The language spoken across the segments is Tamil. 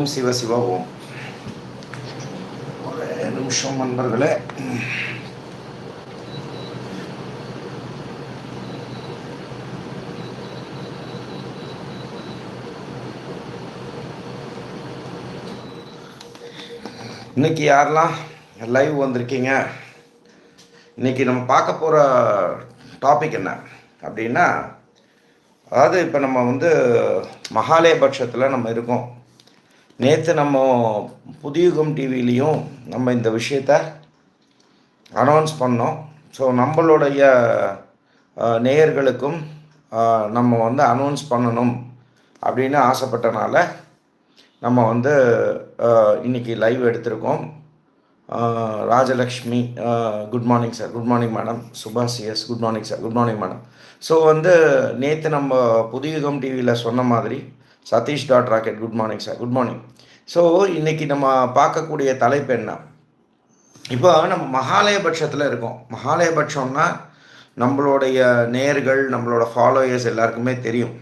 ஓம் சிவ சிவ ஓம். ஒரு நிமிஷம் நண்பர்களே. இன்னைக்கு யாரெல்லாம் லைவ் வந்திருக்கீங்க? இன்னைக்கு நம்ம பார்க்க போகிற டாபிக் என்ன? அப்படின்னா அதாவது இப்போ நம்ம வந்து மகாலயபட்சத்தில் நம்ம இருக்கோம். நேற்று நம்ம புதியுகம் டிவிலையும் நம்ம இந்த விஷயத்த அனௌன்ஸ் பண்ணோம். ஸோ நம்மளுடைய நேயர்களுக்கும் நம்ம வந்து அனௌன்ஸ் பண்ணணும் அப்படின்னு ஆசைப்பட்டனால நம்ம வந்து இன்றைக்கி இன்னைக்கு லைவ் எடுத்திருக்கோம். Rajalakshmi good morning sir good morning madam Subash yes good morning sir good morning madam so வந்து நேற்று நம்ம புதியுகம் டிவியில் சொன்ன மாதிரி Satish dot rocket good morning sir good morning. So இன்னைக்கு நம்ம பார்க்கக்கூடிய தலைப்பு என்ன? இப்போ நம்ம மகாலயபட்சத்தில் இருக்கோம். மகாலயபட்சம்னா நம்மளுடைய நேர்கள் நம்மளோட ஃபாலோயர்ஸ் எல்லாருக்குமே தெரியும்.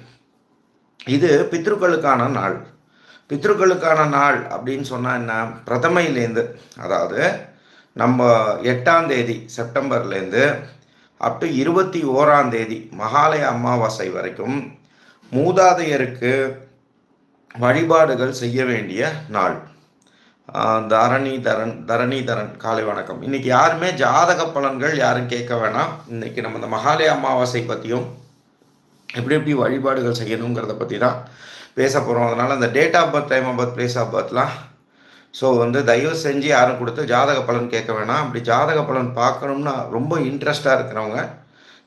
இது பித்ருக்களுக்கான நாள். பித்ருக்களுக்கான நாள் அப்படின்னு சொன்னால் என்ன? பிரதமையிலேருந்து அதாவது நம்ம எட்டாம் தேதி செப்டம்பர்லேருந்து அப் டு இருபத்தி ஓராம் தேதி மகாலய அமாவாசை வரைக்கும் மூதாதையருக்கு வழிபாடுகள் செய்ய வேண்டிய நாள். தரணி தரன் தரணி தரன் காலை வணக்கம். இன்னைக்கு யாருமே ஜாதக பலன்கள் யாரும் கேட்க வேணாம். இன்னைக்கு நம்ம இந்த மகாலய அமாவாசை பற்றியும் எப்படி எப்படி வழிபாடுகள் செய்யணுங்கிறத பற்றி தான் பேச போகிறோம் அதனால் அந்த date of birth time of birth place of பர்த்லாம் so வந்து தயவு செஞ்சு யாரும் கொடுத்து ஜாதக பலன் கேட்க வேணாம். அப்படி ஜாதக பலன் பார்க்கணும்னா ரொம்ப இன்ட்ரெஸ்டாக இருக்கிறவங்க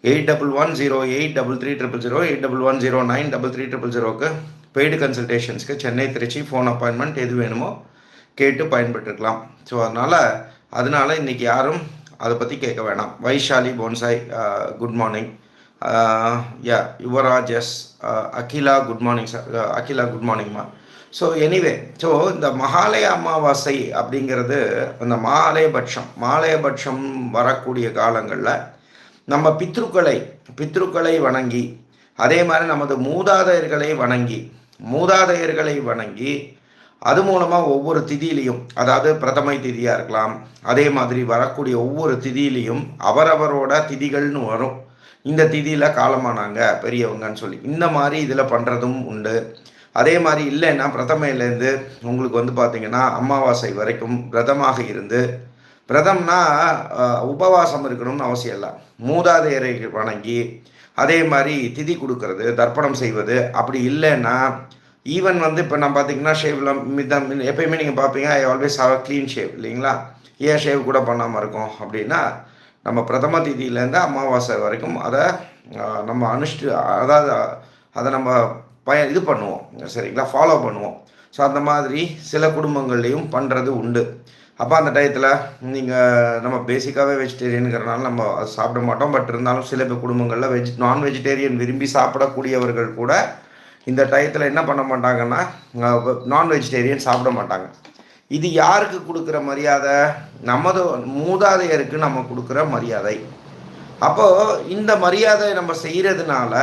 eight double one zero eight double three triple zero eight double one zero nine double three triple ஜீரோக்கு பெய்டு கன்சல்டேஷன்ஸ்க்கு சென்னை திருச்சி ஃபோன் அப்பாயின்மெண்ட் எது வேணுமோ கேட்டு பயன்பட்டுருக்கலாம் ஸோ அதனால் அதனால இன்றைக்கி யாரும் அதை பற்றி கேட்க வேணாம். Vaishali bonsai good morning yeah Yuvaraj yes uh, Akila good morning sir Akila good மார்னிங்மா so anyway so இந்த மகாலய அமாவாசை அப்படிங்கிறது அந்த மாலயபட்சம் மாலயபட்சம் வரக்கூடிய காலங்களில் நம்ம பித்ருக்களை பித்ருக்களை வணங்கி அதே மாதிரி நமது மூதாதையர்களை வணங்கி மூதாதையர்களை வணங்கி அது மூலமாக ஒவ்வொரு திதியிலையும் அதாவது பிரதமை திதியாக இருக்கலாம் அதே மாதிரி வரக்கூடிய ஒவ்வொரு திதியிலையும் அவரவரோட திதிகள்னு வரும். இந்த திதியில் காலமானாங்க பெரியவங்கன்னு சொல்லி. இந்த மாதிரி இதில் பண்ணுறதும் உண்டு. அதே மாதிரி இல்லைன்னா பிரதமையிலேருந்து உங்களுக்கு வந்து பார்த்திங்கன்னா அமாவாசை வரைக்கும் பிரதமாக இருந்து பிரதம்னா உபவாசம் இருக்கணும்னு அவசியம் இல்லை. மூதாதையரை வணங்கி அதே மாதிரி திதி கொடுக்கறது தர்ப்பணம் செய்வது அப்படி இல்லைன்னா ஈவன் வந்து இப்போ நான் பார்த்தீங்கன்னா ஷேவ்லாம் மிதம் எப்பயுமே நீங்கள் பார்ப்பீங்க I always have clean shave இல்லைங்களா? ஏன் ஷேவ் கூட பண்ணாமல் இருக்கோம்? அப்படின்னா நம்ம பிரதம திதியிலேருந்து அமாவாசை வரைக்கும் அதை நம்ம அனுஷ்டு அதாவது அதை நம்ம பய இது பண்ணுவோம் சரிங்களா? ஃபாலோ பண்ணுவோம். ஸோ அந்த மாதிரி சில குடும்பங்கள்லேயும் பண்ணுறது உண்டு. அப்போ அந்த டயத்தில் நீங்கள் நம்ம பேசிக்காகவே வெஜிடேரியனுங்கிறனால நம்ம அது சாப்பிட மாட்டோம். பட் இருந்தாலும் சில பேர் குடும்பங்களில் வெஜ் நான் வெஜிடேரியன் விரும்பி சாப்பிடக்கூடியவர்கள் கூட இந்த டயத்தில் என்ன பண்ண மாட்டாங்கன்னா நான் வெஜிடேரியன் சாப்பிட மாட்டாங்க. இது யாருக்கு கொடுக்குற மரியாதை? நமது மூதாதையருக்கு நம்ம கொடுக்குற மரியாதை. அப்போது இந்த மரியாதை நம்ம செய்கிறதுனால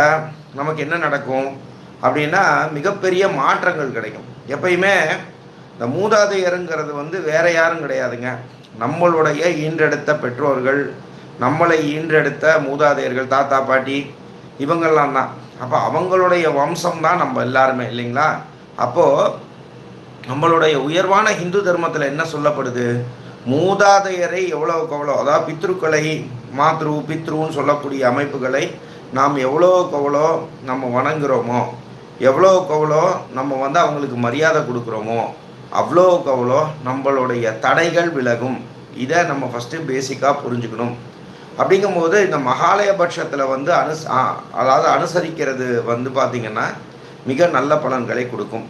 நமக்கு என்ன நடக்கும்? அப்படின்னா மிகப்பெரிய மாற்றங்கள் கிடைக்கும். எப்பயுமே இந்த மூதாதையருங்கிறது வந்து வேற யாரும் கிடையாதுங்க. நம்மளுடைய ஈன்றெடுத்த பெற்றோர்கள் நம்மளை ஈன்றெடுத்த மூதாதையர்கள் தாத்தா பாட்டி இவங்கெல்லாம் தான். அப்போ அவங்களுடைய வம்சம் தான் நம்ம எல்லாருமே இல்லைங்களா? அப்போது நம்மளுடைய உயர்வான ஹிந்து தர்மத்தில் என்ன சொல்லப்படுது? மூதாதையரை எவ்வளோக்கு எவ்வளோ அதாவது பித்ருக்களை மாத்ரு பித்ருன்னு சொல்லக்கூடிய அமைப்புகளை நாம் எவ்வளோக்கு எவ்வளோ நம்ம வணங்குகிறோமோ எவ்வளோக்கு எவ்வளோ நம்ம வந்து அவங்களுக்கு மரியாதை கொடுக்குறோமோ அவ்வளோக்கு அவ்வளோ நம்மளுடைய தடைகள் விலகும். இதை நம்ம ஃபஸ்ட்டு பேசிக்காக புரிஞ்சுக்கணும். அப்படிங்கும்போது இந்த மகாலயபட்சத்தில் வந்து அனுஸ் அதாவது அனுசரிக்கிறது வந்து பார்த்திங்கன்னா மிக நல்ல பலன்களை கொடுக்கும்.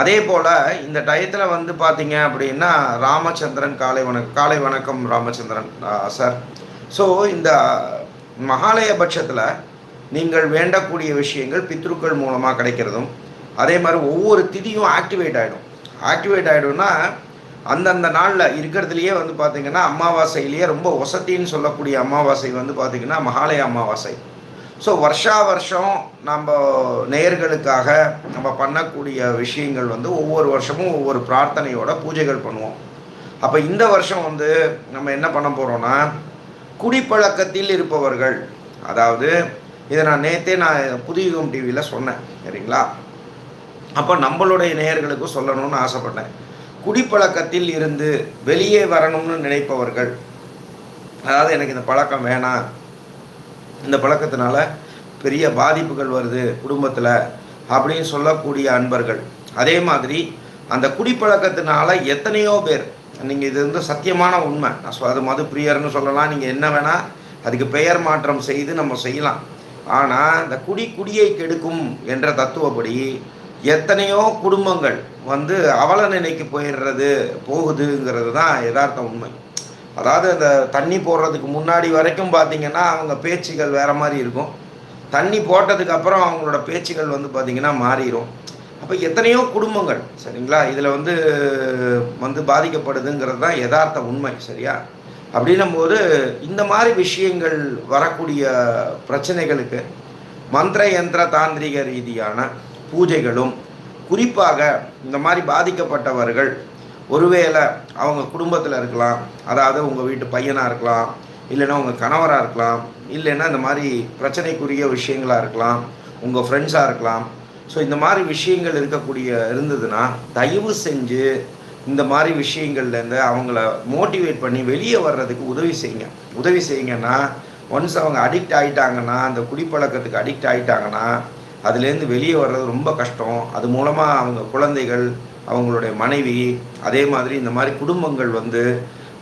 அதே போல் இந்த டயத்தில் வந்து பார்த்தீங்க அப்படின்னா ராமச்சந்திரன் காலை வணக்கம் காலை வணக்கம் ராமச்சந்திரன் சார் ஸோ இந்த மகாலயபட்சத்தில் நீங்கள் வேண்டக்கூடிய விஷயங்கள் பித்ருக்கள் மூலமாக கிடைக்கிறதும் அதே மாதிரி ஒவ்வொரு திதியும் ஆக்டிவேட் ஆகிடும் ஆக்டிவேட் ஆகிடும்னா அந்தந்த நாளில் இருக்கிறதுலையே வந்து பார்த்தீங்கன்னா அமாவாசையிலேயே ரொம்ப ஒசத்தின்னு சொல்லக்கூடிய அமாவாசை வந்து பார்த்தீங்கன்னா மகாலய அமாவாசை. ஸோ வருஷா வருஷம் நம்ம நேயர்களுக்காக நம்ம பண்ணக்கூடிய விஷயங்கள் வந்து ஒவ்வொரு வருஷமும் ஒவ்வொரு பிரார்த்தனையோட பூஜைகள் பண்ணுவோம். அப்போ இந்த வருஷம் வந்து நம்ம என்ன பண்ண போகிறோம்னா குடிப்பழக்கத்தில் இருப்பவர்கள் அதாவது இதை நான் நேற்றே நான் புதியுகம் டிவியில் சொன்னேன் சரிங்களா? அப்போ நம்மளுடைய நேயர்களுக்கும் சொல்லணும்னு ஆசைப்பட்டேன். குடிப்பழக்கத்தில் இருந்து வெளியே வரணும்னு நினைப்பவர்கள் அதாவது எனக்கு இந்த பழக்கம் வேணாம். இந்த பழக்கத்தினால பெரிய பாதிப்புகள் வருது குடும்பத்தில் அப்படின்னு சொல்லக்கூடிய அன்பர்கள். அதே மாதிரி அந்த குடிப்பழக்கத்தினால எத்தனையோ பேர் நீங்கள் இது வந்து சத்தியமான உண்மை. நான் அது மது பிரியர்னு சொல்லலாம் நீங்கள் என்ன வேணால் அதுக்கு பெயர் மாற்றம் செய்து நம்ம செய்யலாம். ஆனால் இந்த குடி குடியை கெடுக்கும் என்ற தத்துவப்படி எத்தனையோ குடும்பங்கள் வந்து அவல நிலைக்கு போயிடுறது போகுதுங்கிறது தான் யதார்த்த உண்மை. அதாவது அந்த தண்ணி போடுறதுக்கு முன்னாடி வரைக்கும் பார்த்திங்கன்னா அவங்க பேச்சுகள் வேறு மாதிரி இருக்கும். தண்ணி போட்டதுக்கு அப்புறம் அவங்களோட பேச்சுகள் வந்து பார்த்திங்கன்னா மாறிடும் அப்போ எத்தனையோ குடும்பங்கள் சரிங்களா? இதில் வந்து வந்து பாதிக்கப்படுதுங்கிறது தான் யதார்த்த உண்மை சரியா? அப்படின்னும் போது இந்த மாதிரி விஷயங்கள் வரக்கூடிய பிரச்சனைகளுக்கு மந்திர யந்திர தாந்திரிக ரீதியான பூஜைகளும் குறிப்பாக இந்த மாதிரி பாதிக்கப்பட்டவர்கள் ஒருவேளை அவங்க குடும்பத்தில் இருக்கலாம் அதாவது உங்கள் வீட்டு பையனாக இருக்கலாம் இல்லைன்னா உங்கள் கணவராக இருக்கலாம் இல்லைன்னா இந்த மாதிரி பிரச்சனைக்குரிய விஷயங்களாக இருக்கலாம் உங்கள் ஃப்ரெண்ட்ஸாக இருக்கலாம். ஸோ இந்த மாதிரி விஷயங்கள் இருக்கக்கூடிய இருந்ததுன்னா தயவு செஞ்சு இந்த மாதிரி விஷயங்கள்லேருந்து அவங்கள மோட்டிவேட் பண்ணி வெளியே வர்றதுக்கு உதவி செய்யுங்க. உதவி செய்யுங்கன்னா ஒன்ஸ் அவங்க அடிக்ட் ஆகிட்டாங்கன்னா அந்த குடிப்பழக்கத்துக்கு அடிக்ட் ஆகிட்டாங்கன்னா அதுலேருந்து வெளியே வர்றது ரொம்ப கஷ்டம். அது மூலமாக அவங்க குழந்தைகள் அவங்களுடைய மனைவி அதே மாதிரி இந்த மாதிரி குடும்பங்கள் வந்து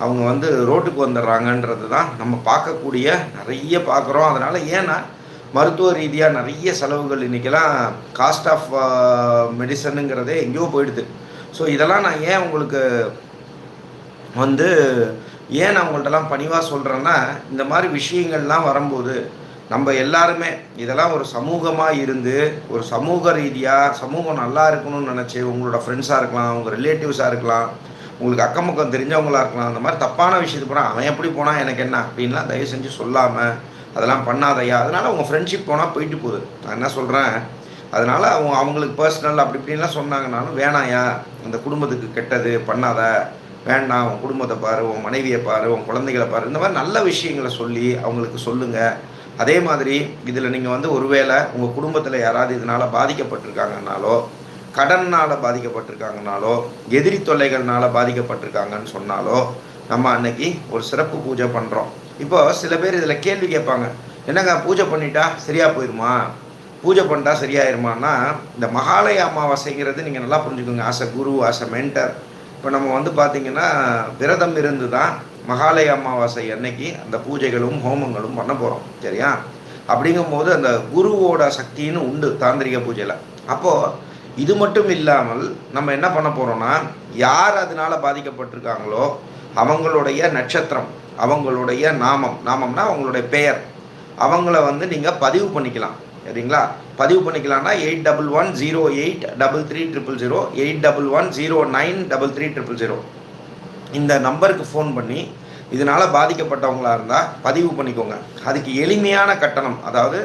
அவங்க வந்து ரோட்டுக்கு வந்துடுறாங்கன்றது தான் நம்ம பார்க்கக்கூடிய நிறைய பார்க்குறோம். அதனால் ஏன்னா மருத்துவ ரீதியாக நிறைய செலவுகள் இன்றைக்கெல்லாம் காஸ்ட் ஆஃப் மெடிசனுங்கிறதே எங்கேயோ போயிடுது. ஸோ இதெல்லாம் நான் ஏன் உங்களுக்கு வந்து ஏன் நான் உங்கள்கிட்டலாம் பணிவாக சொல்கிறேன்னா இந்த மாதிரி விஷயங்கள்லாம் வரும்போது நம்ம எல்லாருமே இதெல்லாம் ஒரு சமூகமாக இருந்து ஒரு சமூக ரீதியாக சமூகம் நல்லா இருக்கணும்னு நினச்சி உங்களோட ஃப்ரெண்ட்ஸாக இருக்கலாம் உங்கள் ரிலேட்டிவ்ஸாக இருக்கலாம் உங்களுக்கு அக்கம் பக்கம் தெரிஞ்சவங்களாக இருக்கலாம் அந்த மாதிரி தப்பான விஷயத்து போனால் அவன் எப்படி போனால் எனக்கு என்ன அப்படின்லாம் தயவு செஞ்சு சொல்லாமல் அதெல்லாம் பண்ணாதையா அதனால் உங்கள் ஃப்ரெண்ட்ஷிப் போனால் போயிட்டு போகுது. நான் என்ன சொல்கிறேன் அதனால் அவங்க அவங்களுக்கு பர்சனல் அப்படி இப்படின்லாம் சொன்னாங்கனாலும் வேணாயா அந்த குடும்பத்துக்கு கெட்டது பண்ணாத. வேண்டாம் உன் குடும்பத்தை பாரு உன் மனைவியை பாரு உன் குழந்தைகளை பாரு. இந்த மாதிரி நல்ல விஷயங்களை சொல்லி அவங்களுக்கு சொல்லுங்கள் அதே மாதிரி இதில் நீங்கள் வந்து ஒருவேளை உங்கள் குடும்பத்தில் யாராவது இதனால் பாதிக்கப்பட்டிருக்காங்கனாலோ கடனால் பாதிக்கப்பட்டிருக்காங்கனாலோ எதிரி தொல்லைகள்னால் பாதிக்கப்பட்டிருக்காங்கன்னு சொன்னாலோ நம்ம அன்னைக்கு ஒரு சிறப்பு பூஜை பண்ணுறோம் இப்போ சில பேர் இதில் கேள்வி கேட்பாங்க என்னங்க பூஜை பண்ணிட்டா சரியாக போயிடுமா பூஜை பண்ணிட்டா சரியாயிருமான்னா இந்த மகாலய அமாவாசைங்கிறது நீங்கள் நல்லா புரிஞ்சுக்கோங்க. ஆசை குரு ஆசை மென்டர். இப்போ நம்ம வந்து பார்த்திங்கன்னா விரதம் இருந்து தான் மகாலய அமாவாசை அன்னைக்கு அந்த பூஜைகளும் ஹோமங்களும் பண்ண போகிறோம் சரியா? அப்படிங்கும்போது அந்த குருவோட சக்தின்னு உண்டு தாந்திரிக பூஜையில். அப்போது இது மட்டும் இல்லாமல் நம்ம என்ன பண்ண போகிறோம்னா யார் அதனால் பாதிக்கப்பட்டிருக்காங்களோ அவங்களுடைய நட்சத்திரம் அவங்களுடைய நாமம் நாமம்னா அவங்களுடைய பெயர் அவங்கள வந்து நீங்கள் பதிவு பண்ணிக்கலாம். சரிங்களா? பதிவு பண்ணிக்கலாம்னா eight double one zero eight double three triple zero eight double one zero nine double three triple zero. இந்த நம்பருக்கு ஃபோன் பண்ணி இதனால் பாதிக்கப்பட்டவங்களாக இருந்தால் பதிவு பண்ணிக்கோங்க. அதுக்கு எளிமையான கட்டணம் அதாவது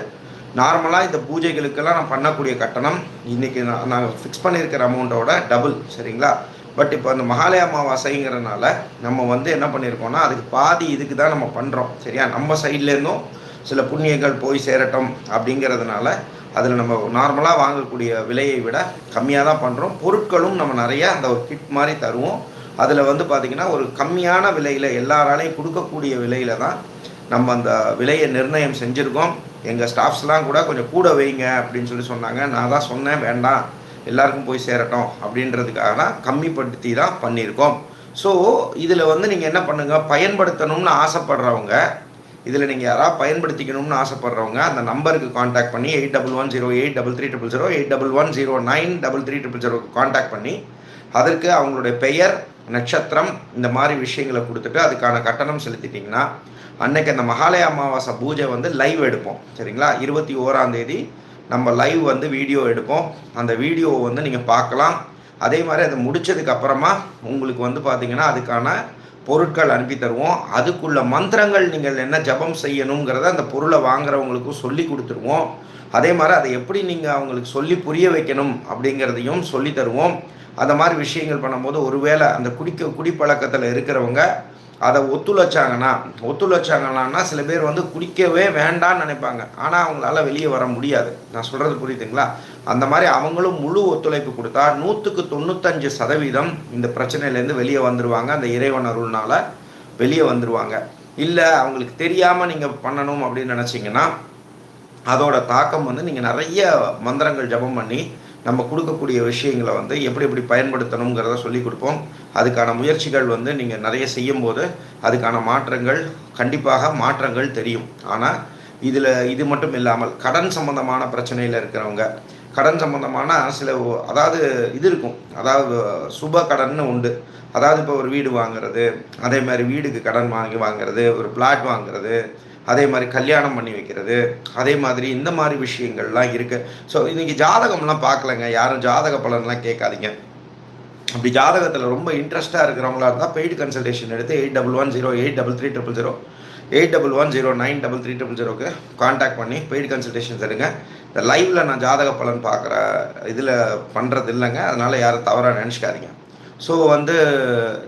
நார்மலாக இந்த பூஜைகளுக்கெல்லாம் நான் பண்ணக்கூடிய கட்டணம் இன்றைக்கி நான் நாங்கள் ஃபிக்ஸ் பண்ணியிருக்கிற அமௌண்ட்டோட டபுள் சரிங்களா? பட் இப்போ அந்த மகாலய அமாவாசைங்கிறனால நம்ம வந்து என்ன பண்ணியிருக்கோம்னா அதுக்கு பாதி இதுக்கு தான் நம்ம பண்ணுறோம் சரியா? நம்ம சைட்லேருந்தும் சில புண்ணியங்கள் போய் சேரட்டும் அப்படிங்கிறதுனால அதில் நம்ம நார்மலாக வாங்கக்கூடிய விலையை விட கம்மியாக தான் பண்ணுறோம் பொருட்களும் நம்ம நிறைய அந்த ஒரு கிட் மாதிரி தருவோம். அதில் வந்து பார்த்திங்கன்னா ஒரு கம்மியான விலையில் எல்லாராலையும் கொடுக்கக்கூடிய விலையில் தான் நம்ம அந்த விலையை நிர்ணயம் செஞ்சுருக்கோம். எங்கள் ஸ்டாஃப்ஸ்லாம் கூட கொஞ்சம் கூட வைங்க அப்படின்னு சொல்லி சொன்னாங்க. நான் தான் சொன்னேன் வேண்டாம் எல்லாருக்கும் போய் சேரட்டும் அப்படின்றதுக்காக தான் கம்மிப்படுத்தி தான் பண்ணியிருக்கோம். ஸோ இதில் வந்து நீங்கள் என்ன பண்ணுங்கள் பயன்படுத்தணும்னு ஆசைப்படுறவங்க இதில் நீங்கள் யாராவது பயன்படுத்திக்கணும்னு ஆசைப்படுறவங்க அந்த நம்பருக்கு காண்டாக்ட் பண்ணி eight double one zero eight double three triple zero eight double one zero nine double three triple ஜீரோக்கு காண்டாக்ட் பண்ணி அதற்கு அவங்களுடைய பெயர் நட்சத்திரம் இந்த மாதிரி விஷயங்களை கொடுத்துட்டு அதுக்கான கட்டணம் செலுத்திட்டிங்கன்னா அன்னைக்கு அந்த மகாலய அமாவாசை பூஜை வந்து லைவ் எடுப்போம். சரிங்களா? இருபத்தி ஓராம் தேதி நம்ம லைவ் வந்து வீடியோ எடுப்போம். அந்த வீடியோவை வந்து நீங்கள் பார்க்கலாம். அதே மாதிரி அதை முடித்ததுக்கு அப்புறமா உங்களுக்கு வந்து பார்த்திங்கன்னா அதுக்கான பொருட்கள் அனுப்பி தருவோம். அதுக்குள்ள மந்திரங்கள் நீங்கள் என்ன ஜபம் செய்யணுங்கிறத அந்த பொருளை வாங்குறவங்களுக்கும் சொல்லி கொடுத்துருவோம். அதே மாதிரி அதை எப்படி நீங்கள் அவங்களுக்கு சொல்லி புரிய வைக்கணும் அப்படிங்கிறதையும் சொல்லி தருவோம். அந்த மாதிரி விஷயங்கள் பண்ணும்போது ஒருவேளை அந்த குடிக்க குடிப்பழக்கத்தில் இருக்கிறவங்க அதை ஒத்துழைச்சாங்கன்னா ஒத்துழைச்சாங்கன்னா சில பேர் வந்து குடிக்கவே வேண்டாம்னு நினைப்பாங்க. ஆனால் அவங்களால வெளியே வர முடியாது. நான் சொல்கிறது புரியுதுங்களா? அந்த மாதிரி அவங்களும் முழு ஒத்துழைப்பு கொடுத்தா நூற்றுக்கு தொண்ணூத்தஞ்சு சதவீதம் இந்த பிரச்சனையிலேருந்து வெளியே வந்துடுவாங்க அந்த இறைவன் அருள்னால வெளியே வந்துடுவாங்க இல்லை அவங்களுக்கு தெரியாமல் நீங்கள் பண்ணணும் அப்படின்னு நினச்சிங்கன்னா அதோட தாக்கம் வந்து நீங்கள் நிறைய மந்திரங்கள் ஜபம் பண்ணி நம்ம கொடுக்கக்கூடிய விஷயங்களை வந்து எப்படி எப்படி பயன்படுத்தணுங்கிறத சொல்லி கொடுப்போம். அதுக்கான முயற்சிகள் வந்து நீங்கள் நிறைய செய்யும் போது அதுக்கான மாற்றங்கள் கண்டிப்பாக மாற்றங்கள் தெரியும். ஆனால் இதில் இது மட்டும் இல்லாமல் கடன் சம்பந்தமான பிரச்சனையில் இருக்கிறவங்க கடன் சம்பந்தமான சில அதாவது இது இருக்கும். அதாவது சுப கடன்னு உண்டு. அதாவது இப்போ ஒரு வீடு வாங்குறது அதே மாதிரி வீடுக்கு கடன் வாங்கி வாங்குறது ஒரு பிளாட் வாங்குறது அதே மாதிரி கல்யாணம் பண்ணி வைக்கிறது அதே மாதிரி இந்த மாதிரி விஷயங்கள்லாம் இருக்குது ஸோ இன்றைக்கி ஜாதகம்லாம் பார்க்கலங்க. யாரும் ஜாதக பலன்லாம் கேட்காதீங்க. அப்படி ஜாதகத்தில் ரொம்ப இன்ட்ரெஸ்ட்டாக இருக்கிறவங்களா இருந்தால் பெய்டு கன்சல்டேஷன் எடுத்து eight double one zero eight double three triple zero eight double one zero nine double three triple ஜீரோக்கு காண்டாக்ட் பண்ணி பெய்டு கன்சல்டேஷன் தருங்க. இந்த லைவில் நான் ஜாதக பலன் பார்க்குற இதில் பண்ணுறது இல்லைங்க. அதனால் யாரும் தவறாக நினச்சிக்காதீங்க. ஸோ வந்து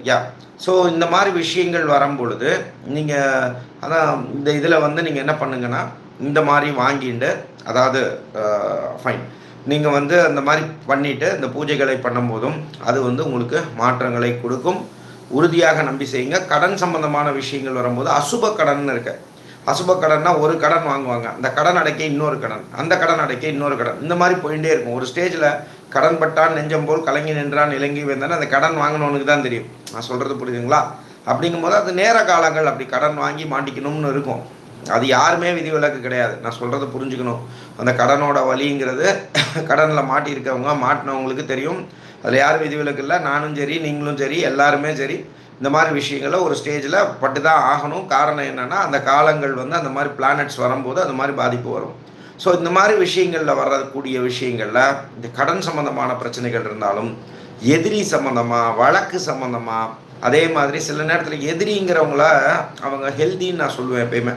யா ஸோ இந்த மாதிரி விஷயங்கள் வரும்பொழுது நீங்கள் அதான் இந்த இதில் வந்து நீங்கள் என்ன பண்ணுங்கன்னா இந்த மாதிரி வாங்கிட்டு அதாவது ஃபைன் நீங்கள் வந்து அந்த மாதிரி பண்ணிவிட்டு இந்த பூஜைகளை பண்ணும்போதும் அது வந்து உங்களுக்கு மாற்றங்களை கொடுக்கும். உறுதியாக நம்பி செய்யுங்க. கடன் சம்பந்தமான விஷயங்கள் வரும்போது அசுப கடன் இருக்கு. அசுப கடன்னா ஒரு கடன் வாங்குவாங்க. அந்த கடன் அடைக்க இன்னொரு கடன். அந்த கடன் அடைக்க இன்னொரு கடன். இந்த மாதிரி போயிட்டே இருக்கும். ஒரு ஸ்டேஜில் கடன் பட்டான் நெஞ்சம் போல் கலங்கி நின்றான் இலங்கி வந்தான் அந்த கடன் வாங்கினவனுக்கு தான் தெரியும். நான் சொல்கிறது புரியுதுங்களா? அப்படிங்கும்போது அது நேர காலங்கள். அப்படி கடன் வாங்கி மாட்டிக்கணும்னு இருக்கும். அது யாருமே விதிவிலக்கு கிடையாது. நான் சொல்கிறத புரிஞ்சுக்கணும். அந்த கடனோட வழிங்கிறது கடனில் மாட்டியிருக்கவங்க மாட்டினவங்களுக்கு தெரியும். அதில் யாரும் விதிவிலக்கு இல்லை. நானும் சரி நீங்களும் சரி எல்லாருமே சரி. இந்த மாதிரி விஷயங்களை ஒரு ஸ்டேஜில் பட்டு தான் ஆகணும். காரணம் என்னென்னா அந்த காலங்கள் வந்து அந்த மாதிரி பிளானட்ஸ் வரும்போது அந்த மாதிரி பாதிப்பு வரும். ஸோ இந்த மாதிரி விஷயங்களில் வரக்கூடிய விஷயங்களில் இந்த கடன் சம்மந்தமான பிரச்சனைகள் இருந்தாலும் எதிரி சம்மந்தமாக வழக்கு சம்மந்தமாக அதே மாதிரி சில நேரத்தில் எதிரிங்கிறவங்கள அவங்க ஹெல்தின்னு நான் சொல்லுவேன் எப்பயுமே.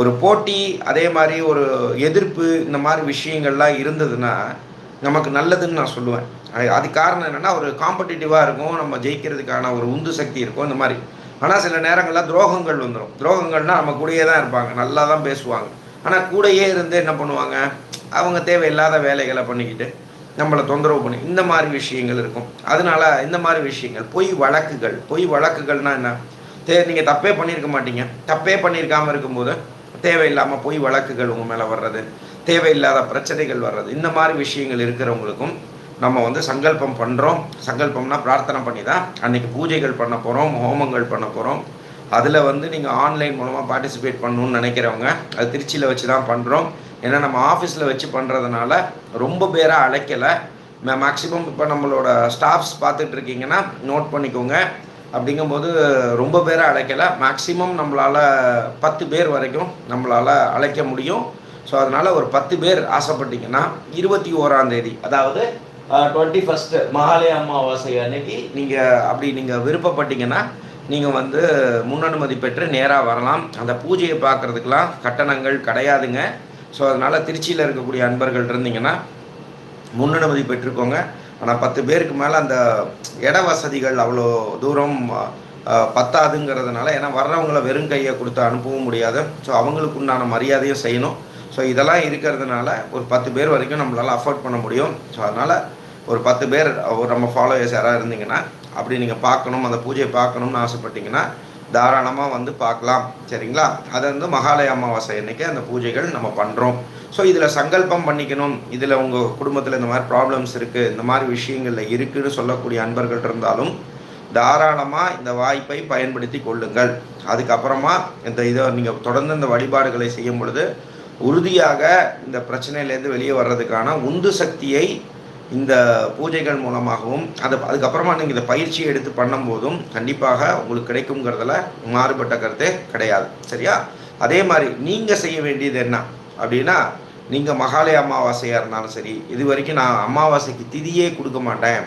ஒரு போட்டி அதே மாதிரி ஒரு எதிர்ப்பு இந்த மாதிரி விஷயங்கள்லாம் இருந்ததுன்னா நமக்கு நல்லதுன்னு நான் சொல்லுவேன். அது காரணம் என்னென்னா ஒரு காம்படிட்டிவாக இருக்கும் நம்ம ஜெயிக்கிறதுக்கான ஒரு உந்து சக்தி இருக்கும் இந்த மாதிரி. ஆனால் சில நேரங்களில் துரோகங்கள் வந்துடும் துரோகங்கள்னால் நம்ம கூடயே தான் இருப்பாங்க நல்லா தான் பேசுவாங்க. ஆனால் கூடையே இருந்து என்ன பண்ணுவாங்க? அவங்க தேவையில்லாத வேலைகளை பண்ணிக்கிட்டு நம்மளை தொந்தரவு பண்ணி இந்த மாதிரி விஷயங்கள் இருக்கும். அதனால இந்த மாதிரி விஷயங்கள் பொய் வழக்குகள் பொய் வழக்குகள்னால் என்ன? தே நீங்கள் தப்பே பண்ணியிருக்க மாட்டீங்க. தப்பே பண்ணியிருக்காமல் இருக்கும்போது தேவையில்லாமல் பொய் வழக்குகள் உங்கள் மேலே வர்றது தேவையில்லாத பிரச்சனைகள் வர்றது இந்த மாதிரி விஷயங்கள் இருக்கிறவங்களுக்கும் நம்ம வந்து சங்கல்பம் பண்ணுறோம் சங்கல்பம்னா பிரார்த்தனை பண்ணி தான் அன்றைக்கி பூஜைகள் பண்ண போகிறோம் ஹோமங்கள் பண்ண போகிறோம் அதில் வந்து நீங்கள் ஆன்லைன் மூலமாக பார்ட்டிசிபேட் பண்ணணும்னு நினைக்கிறவங்க அது திருச்சியில் வச்சு தான் பண்ணுறோம் ஏன்னா நம்ம ஆஃபீஸில் வச்சு பண்ணுறதுனால ரொம்ப பேராக அழைக்கலை. மேக்ஸிமம் இப்போ நம்மளோட ஸ்டாஃப்ஸ் பார்த்துட்டு இருக்கீங்கன்னா நோட் பண்ணிக்கோங்க. அப்படிங்கும்போது ரொம்ப பேரை அழைக்கலை. மேக்ஸிமம் நம்மளால் பத்து பேர் வரைக்கும் நம்மளால் அழைக்க முடியும். ஸோ அதனால் ஒரு பத்து பேர் ஆசைப்பட்டீங்கன்னா இருபத்தி ஓராந்தேதி அதாவது டுவெண்ட்டி ஃபஸ்ட்டு மகாலய அமாவாசை அன்னைக்கு நீங்கள் அப்படி நீங்கள் விருப்பப்பட்டீங்கன்னா நீங்கள் வந்து முன்னனுமதி பெற்று நேராக வரலாம். அந்த பூஜையை பார்க்குறதுக்கெலாம் கட்டணங்கள் கிடையாதுங்க. ஸோ அதனால் திருச்சியில் இருக்கக்கூடிய அன்பர்கள் இருந்தீங்கன்னா முன்னனுமதி பெற்றுக்கோங்க. ஆனால் பத்து பேருக்கு மேலே அந்த இட வசதிகள் அவ்வளோ தூரம் பத்தாதுங்கிறதுனால ஏன்னா வர்றவங்கள வெறும் கையை கொடுத்து அனுப்பவும் முடியாது. ஸோ அவங்களுக்கு உண்டான மரியாதையும் செய்யணும். ஸோ இதெல்லாம் இருக்கிறதுனால ஒரு பத்து பேர் வரைக்கும் நம்மளால் அஃபோர்ட் பண்ண முடியும். ஸோ அதனால் ஒரு பத்து பேர் ஒரு நம்ம ஃபாலோயர்ஸ் யாராக இருந்தீங்கன்னா அப்படி நீங்கள் பார்க்கணும் அந்த பூஜையை பார்க்கணும்னு ஆசைப்பட்டீங்கன்னா தாராளமாக வந்து பார்க்கலாம். சரிங்களா? அதை வந்து மகாலய அமாவாசை அன்னைக்கு அந்த பூஜைகள் நம்ம பண்ணுறோம் ஸோ இதில் சங்கல்பம் பண்ணிக்கணும். இதில் உங்கள் குடும்பத்தில் இந்த மாதிரி ப்ராப்ளம்ஸ் இருக்குது இந்த மாதிரி விஷயங்களில் இருக்குதுன்னு சொல்லக்கூடிய அன்பர்கள் இருந்தாலும் தாராளமாக இந்த வாய்ப்பை பயன்படுத்தி கொள்ளுங்கள். அதுக்கப்புறமா இந்த இதை நீங்கள் தொடர்ந்து இந்த வழிபாடுகளை செய்யும் பொழுது உறுதியாக இந்த பிரச்சனையிலேருந்து வெளியே வர்றதுக்கான உந்து சக்தியை இந்த பூஜைகள் மூலமாகவும் அது அதுக்கப்புறமா நீங்கள் இந்த பயிற்சியை எடுத்து பண்ணும்போதும் கண்டிப்பாக உங்களுக்கு கிடைக்குங்கிறதுல மாறுபட்ட கருத்தே கிடையாது. சரியா? அதே மாதிரி நீங்கள் செய்ய வேண்டியது என்ன அப்படின்னா நீங்கள் மகாலய அமாவாசையாக இருந்தாலும் சரி இது வரைக்கும் நான் அமாவாசைக்கு திதியே கொடுக்க மாட்டேன்.